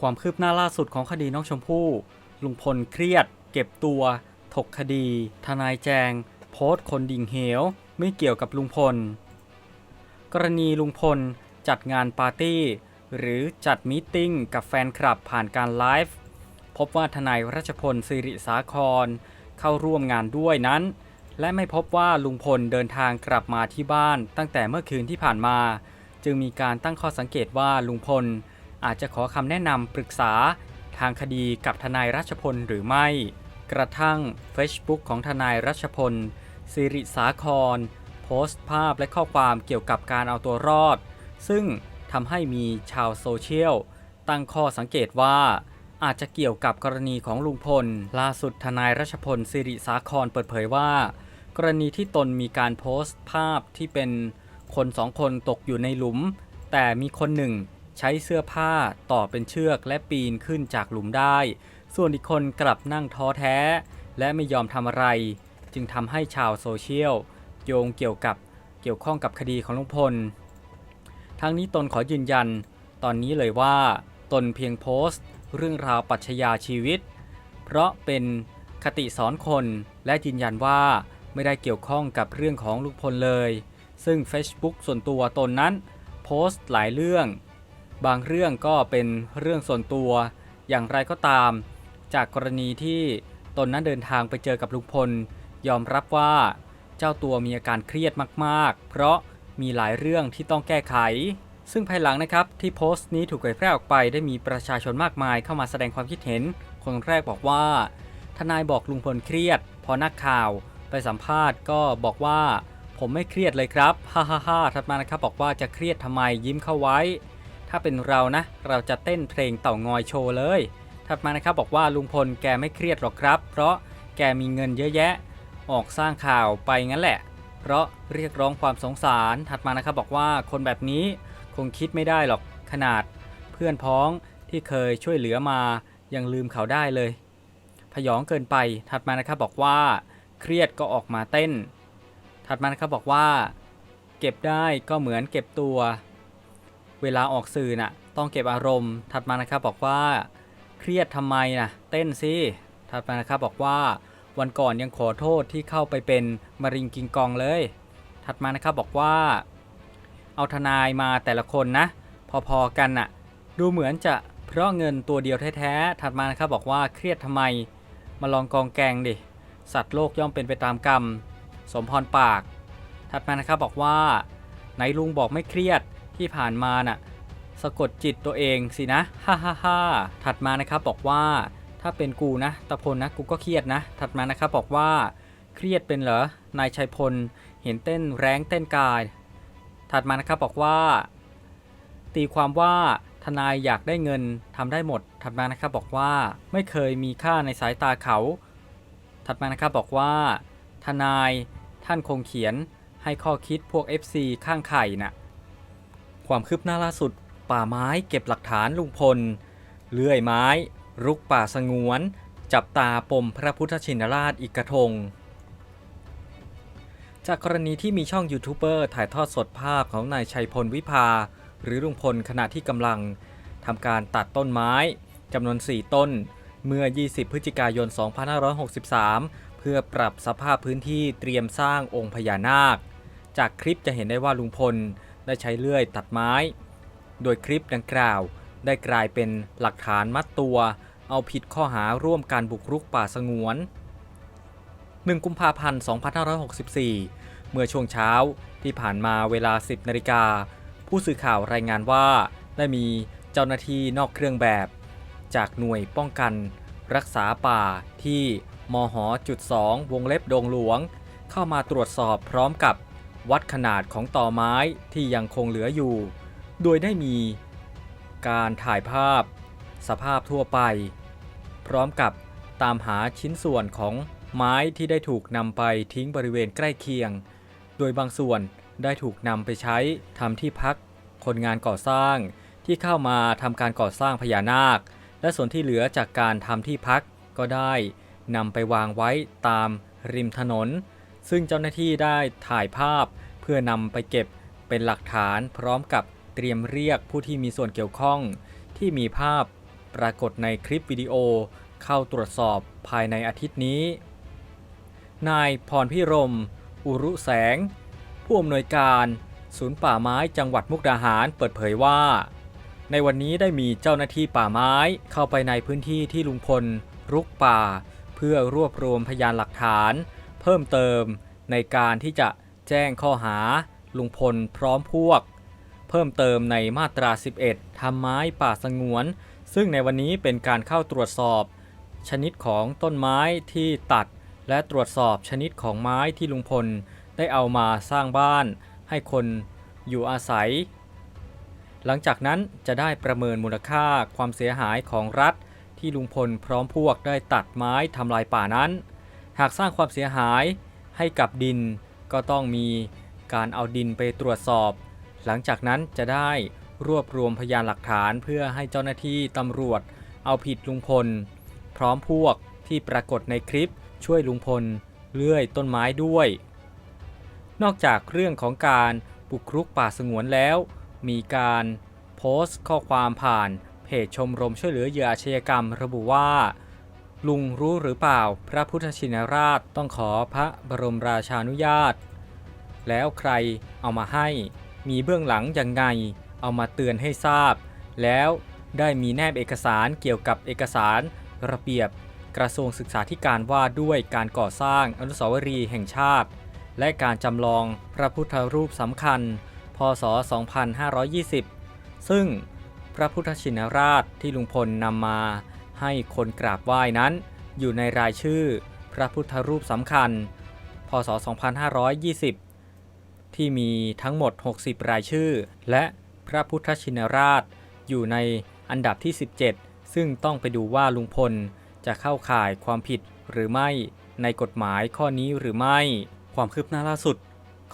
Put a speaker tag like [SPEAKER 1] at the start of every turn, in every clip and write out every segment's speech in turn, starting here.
[SPEAKER 1] ความคืบหน้าล่าสุดของคดีน้องชมพู่ ลุงพลเครียด เก็บตัว ถกคดี ทนายแจง โพสต์คนดิ่งเหว ไม่เกี่ยวกับลุงพล กรณีลุงพลจัดงานปาร์ตี้ หรือจัดมีตติ้งกับแฟนคลับผ่านการไลฟ์ พบว่าทนายรัชพลสิริสาคร เข้าร่วมงานด้วยนั้น และไม่พบว่าลุงพลเดินทางกลับมาที่บ้านตั้งแต่เมื่อคืนที่ผ่านมา จึงมีการตั้งข้อสังเกตว่าลุงพล อาจจะขอคำแนะนำปรึกษาทางคดีกับทนายรัชพลหรือไม่ กระทั่ง Facebook ของทนายรัชพลสิริสาคร โพสต์ภาพและข้อความเกี่ยวกับการเอาตัวรอด ซึ่งทำให้มีชาวโซเชียล ตั้งข้อสังเกตว่าอาจจะเกี่ยวกับกรณีของลุงพล ล่าสุดทนายรัชพลสิริสาครเปิดเผยว่า กรณีที่ตนมีการโพสต์ภาพที่เป็นคนสองคนตกอยู่ในหลุม แต่มีคนหนึ่ง ใช้เสื้อผ้าต่อเป็นเชือกและปีนขึ้นจากหลุมได้ ส่วนอีกคนกลับนั่งท้อแท้ และไม่ยอมทำอะไร จึงทำให้ชาวโซเชียลโยงเกี่ยวกับเกี่ยวข้องกับคดีของลุงพล ทั้งนี้ตนขอยืนยัน ตอนนี้เลยว่า ตนเพียงโพสต์ เรื่องราวปรัชญาชีวิต เพราะเป็นคติสอนคนและยืนยันว่าไม่ได้เกี่ยวข้องกับเรื่องของลุงพลเลย ซึ่ง Facebook ส่วนตัวตนนั้น โพสต์หลายเรื่อง บางเรื่องก็เป็นเรื่องส่วนตัวอย่างไรก็ตาม จากกรณีที่ตนนั้นเดินทางไปเจอกับลุงพล ยอมรับว่าเจ้าตัวมีอาการเครียดมากๆ เพราะมีหลายเรื่องที่ต้องแก้ไข ซึ่งภายหลังนะครับที่โพสต์นี้ถูกเผยแพร่ออกไปได้มีประชาชนมากมายเข้ามาแสดงความคิดเห็น คนแรกบอกว่า ทนายบอกลุงพลเครียด พอนักข่าวไปสัมภาษณ์ก็บอกว่า ผมไม่เครียดเลยครับฮ่าฮ่าฮ่าถัดมานะครับบอกว่าจะเครียดทำไมยิ้มเข้าไว้ ถ้าเป็นเรานะ เราจะเต้นเพลงเต่างอยโชว์เลย ถัดมานะครับบอกว่าลุงพลแกไม่เครียดหรอกครับ เพราะแกมีเงินเยอะแยะ ออกสร้างข่าวไปงั้นแหละ เพราะเรียกร้องความสงสาร ถัดมานะครับบอกว่าคนแบบนี้คงคิดไม่ได้หรอกขนาด เพื่อนพ้องที่เคยช่วยเหลือมายังลืมเขาได้เลย พยองเกินไป ถัดมานะครับบอกว่า เครียดก็ออกมาเต้น ถัดมานะครับบอกว่า เก็บได้ก็เหมือนเก็บตัว เวลาออกสื่อน่ะต้องเก็บอารมณ์ ถัดมานะครับบอกว่า เครียดทำไมน่ะเต้นสิถัดมานะครับบอกว่าวันก่อนยังขอโทษที่เข้าไปเป็นมะริงกิงกองเลย ถัดมานะครับบอกว่า เอาทนายมาแต่ละคนนะ พอๆกันน่ะดูเหมือนจะเพราะเงินตัวเดียวแท้ๆถัดมานะครับบอกว่าเครียดทำไม มาลองกองแกงดิสัตว์โลกย่อมเป็นไปตามกรรม สมพรปาก ถัดมานะครับบอกว่าไหนลุงบอกไม่เครียด ที่ผ่านมาน่ะสะกดจิตตัวเองสินะฮ่าฮ่าฮ่าถัดมานะครับบอกว่าถ้าเป็นกูนะตะพลนะกูก็เครียดนะ ถัดมานะครับบอกว่าเครียดเป็นเหรอนายชัยพลเห็นเต้นแรงเต้นกาย ถัดมานะครับบอกว่า ตีความว่าทนายอยากได้เงินทำได้หมด ถัดมานะครับบอกว่าไม่เคยมีค่าในสายตาเขา ถัดมานะครับบอกว่า ทนายท่านคงเขียนให้ข้อคิดพวก FC ข้างไข่น่ะ ความคืบหน้าล่าสุด ป่าไม้เก็บหลักฐานลุงพล เลื่อยไม้ รุกป่าสงวน จับตาปมพระพุทธชินราชอีกกระทง จากกรณีที่มีช่องยูทูบเบอร์ถ่ายทอดสดภาพของนายชัยพลวิภา หรือลุงพลขณะที่กำลังทำการตัดต้นไม้จำนวน 4 ต้น เมื่อ 20 พฤศจิกายน 2563 เพื่อปรับสภาพพื้นที่เตรียมสร้างองค์พญานาค จากคลิปจะเห็นได้ว่าลุงพล ได้ใช้เลื่อยตัดไม้ โดยคลิปดังกล่าว ได้กลายเป็นหลักฐานมัดตัว เอาผิดข้อหาร่วมการบุกรุกป่าสงวน 1 กุมภาพันธ์ 2564 เมื่อช่วงเช้าที่ผ่านมาเวลา 10 นาฬิกา ผู้สื่อข่าวรายงานว่า ได้มีเจ้าหน้าที่นอกเครื่องแบบ จากหน่วยป้องกัน รักษาป่าที่มหจุด2วงเล็บดงหลวง เข้ามาตรวจสอบพร้อมกับ วัดขนาดของต่อไม้ที่ยังคงเหลืออยู่ โดยได้มีการถ่ายภาพ สภาพทั่วไป พร้อมกับตามหาชิ้นส่วนของไม้ที่ได้ถูกนำไปทิ้งบริเวณใกล้เคียง โดยบางส่วนได้ถูกนำไปใช้ทำที่พัก คนงานก่อสร้างที่เข้ามาทำการก่อสร้างพญานาค และส่วนที่เหลือจากการทำที่พักก็ได้นำไปวางไว้ตามริมถนน ซึ่งเจ้าหน้าที่ได้ถ่ายภาพ เพื่อนำไปเก็บเป็นหลักฐานพร้อมกับเตรียมเรียกผู้ที่มีส่วนเกี่ยวข้อง ที่มีภาพปรากฏในคลิปวิดีโอ เข้าตรวจสอบภายในอาทิตย์นี้ นายพรพิรม อุรุแสง ผู้อำนวยการศูนย์ป่าไม้จังหวัดมุกดาหารเปิดเผยว่า ในวันนี้ได้มีเจ้าหน้าที่ป่าไม้เข้าไปในพื้นที่ที่ลุงพล รุกป่า เพื่อรวบรวมพยานหลักฐาน เพิ่มเติมในการที่จะแจ้งข้อหาลุงพลพร้อมพวก เพิ่มเติมในมาตรา 11ทำไม้ป่าสงวน ซึ่งในวันนี้เป็นการเข้าตรวจสอบ ชนิดของต้นไม้ที่ตัด และตรวจสอบชนิดของไม้ที่ลุงพลได้เอามาสร้างบ้าน ให้คนอยู่อาศัย หลังจากนั้นจะได้ประเมินมูลค่าความเสียหายของรัฐที่ลุงพลพร้อมพวกได้ตัดไม้ทำลายป่านั้น หากสร้างความเสียหายให้กับดิน ก็ต้องมีการเอาดินไปตรวจสอบ หลังจากนั้นจะได้รวบรวมพยานหลักฐานเพื่อให้เจ้าหน้าที่ตำรวจเอาผิดลุงพล พร้อมพวกที่ปรากฏในคลิปช่วยลุงพลเลื่อยต้นไม้ด้วย นอกจากเรื่องของการบุกรุกป่าสงวนแล้ว มีการโพสต์ข้อความผ่านเพจชมรมช่วยเหลือเหยื่ออาชญากรรมระบุว่า ลุงรู้หรือเปล่า พระพุทธชินราชต้องขอพระบรมราชานุญาต แล้วใครเอามาให้ มีเบื้องหลังยังไง เอามาเตือนให้ทราบ แล้วได้มีแนบเอกสารเกี่ยวกับเอกสารระเบียบกระทรวงศึกษาธิการว่าด้วยการก่อสร้างอนุสาวรีย์แห่งชาติ และการจำลองพระพุทธรูปสำคัญ พศ 2520 ซึ่งพระพุทธชินราชที่ลุงพลนำมา ให้คนกราบไหว้นั้น อยู่ในรายชื่อพระพุทธรูปสำคัญ พศ 2520 ที่มีทั้งหมด 60 รายชื่อ และพระพุทธชินราช อยู่ในอันดับที่ 17 ซึ่งต้องไปดูว่าลุงพลจะเข้าข่ายความผิดหรือไม่ในกฎหมายข้อนี้หรือไม่ ความคืบหน้าล่าสุด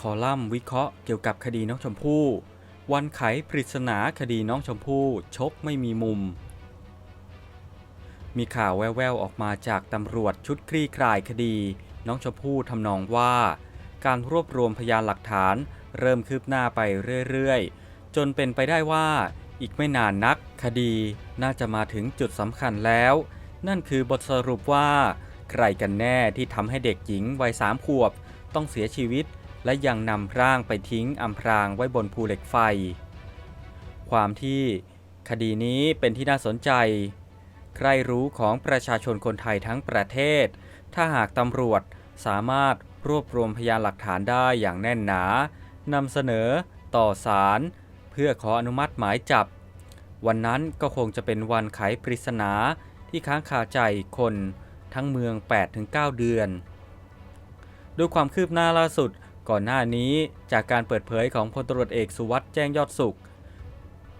[SPEAKER 1] คอลัมน์วิเคราะห์เกี่ยวกับคดีน้องชมพู่ วันไขปริศนาคดีน้องชมพู่ชกไม่มีมุม มีข่าวแว่วๆออกมาจากตำรวจชุดคลี่คลายคดี น้องชมพู่ทำนองว่า การรวบรวมพยานหลักฐาน เริ่มคืบหน้าไปเรื่อยๆ จนเป็นไปได้ว่าอีกไม่นานนักคดีน่าจะมาถึงจุดสำคัญแล้ว นั่นคือบทสรุปว่า ใครกันแน่ที่ทำให้เด็กหญิงวัยสามขวบ ต้องเสียชีวิต และยังนำร่างไปทิ้งอำพรางไว้บนภูเหล็กไฟ ความที่คดีนี้เป็นที่น่าสนใจ ใครรู้ของประชาชนคนไทยทั้งประเทศ ถ้าหากตำรวจสามารถรวบรวมพยานหลักฐานได้อย่างแน่นหนานำเสนอต่อศาลเพื่อขออนุมัติหมายจับ วันนั้นก็คงจะเป็นวันไขปริศนาที่ค้างคาใจคนทั้งเมือง 8-9 เดือนด้วยความคืบหน้าล่าสุดก่อนหน้านี้จากการเปิดเผยของพลตรวจเอกสุวัสด์แจ้งยอดสุข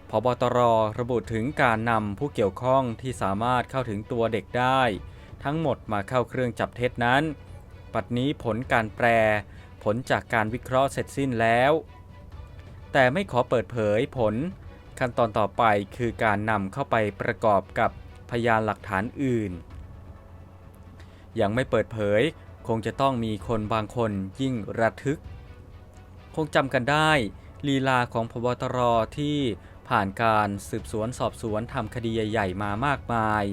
[SPEAKER 1] พบตรระบุถึงการนำผู้เกี่ยวข้องที่สามารถเข้าถึงตัวเด็กได้ ทั้งหมดมาเข้าเครื่องจับเท็จนั้น ปัจจุนี้ผลการแปล ผลจากการวิเคราะห์เสร็จสิ้นแล้ว แต่ไม่ขอเปิดเผยผล ขั้นตอนต่อไปคือการนำเข้าไปประกอบกับพยานหลักฐานอื่น ยังไม่เปิดเผย คงจะต้องมีคนบางคนยิ่งระทึก คงจำกันได้ ลีลาของพบตรที่ ผ่านการสืบสวนสอบสวนทำคดีใหญ่ๆมามากมาย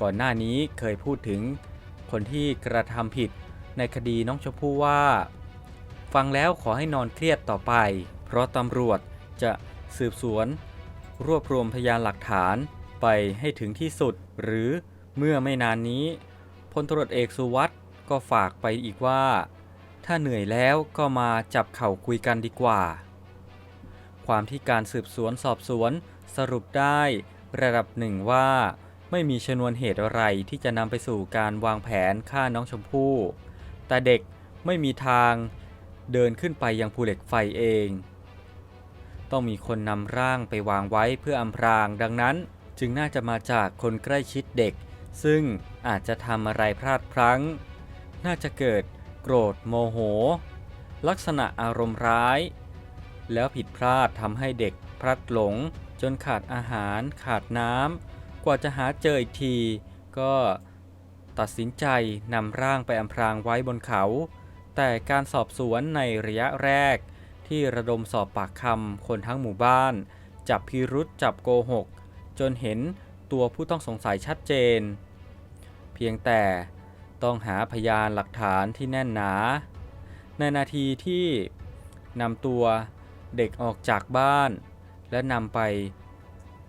[SPEAKER 1] ก่อนหน้านี้เคยพูดถึงคนที่กระทำผิดในคดีน้องชมพู่ว่า ฟังแล้วขอให้นอนเครียดต่อไป เพราะตำรวจจะสืบสวน รวบรวมพยานหลักฐานไปให้ถึงที่สุด หรือเมื่อไม่นานนี้พลตรวจเอกสุวัสด์ก็ฝากไปอีกว่า ถ้าเหนื่อยแล้วก็มาจับเข่าคุยกันดีกว่า ความที่การสืบสวนสอบสวน สรุปได้ระดับหนึ่งว่า ไม่มีชนวนเหตุอะไรที่จะนำไปสู่การวางแผนฆ่าน้องชมพู่ แต่เด็กไม่มีทางเดินขึ้นไปยังภูเหล็กไฟเอง ต้องมีคนนำร่างไปวางไว้เพื่ออำพราง ดังนั้นจึงน่าจะมาจากคนใกล้ชิดเด็ก ซึ่งอาจจะทำอะไรพลาดพลั้ง น่าจะเกิดโกรธโมโห ลักษณะอารมณ์ร้าย แล้วผิดพลาดทำให้เด็กพลัดหลง จนขาดอาหาร ขาดน้ำกว่าจะหาเจออีกที ก็ตัดสินใจนำร่างไปอำพรางไว้บนเขา แต่การสอบสวนในระยะแรก ที่ระดมสอบปากคำคนทั้งหมู่บ้าน จับพิรุษจับโกหก จนเห็นตัวผู้ต้องสงสัยชัดเจน เพียงแต่ต้องหาพยานหลักฐานที่แน่นหนา ในนาทีที่นำตัว เด็กออกจากบ้าน และนำไป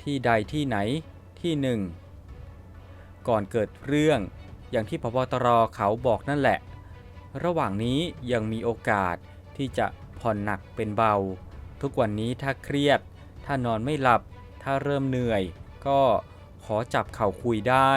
[SPEAKER 1] ที่ใดที่ไหนที่หนึ่ง ก่อนเกิดเรื่องอย่างที่พบตรเขาบอกนั่นแหละ ระหว่างนี้ยังมีโอกาสที่จะผ่อนหนักเป็นเบา ทุกวันนี้ถ้าเครียด ถ้านอนไม่หลับ ถ้าเริ่มเหนื่อย ก็ขอจับเข่าคุยได้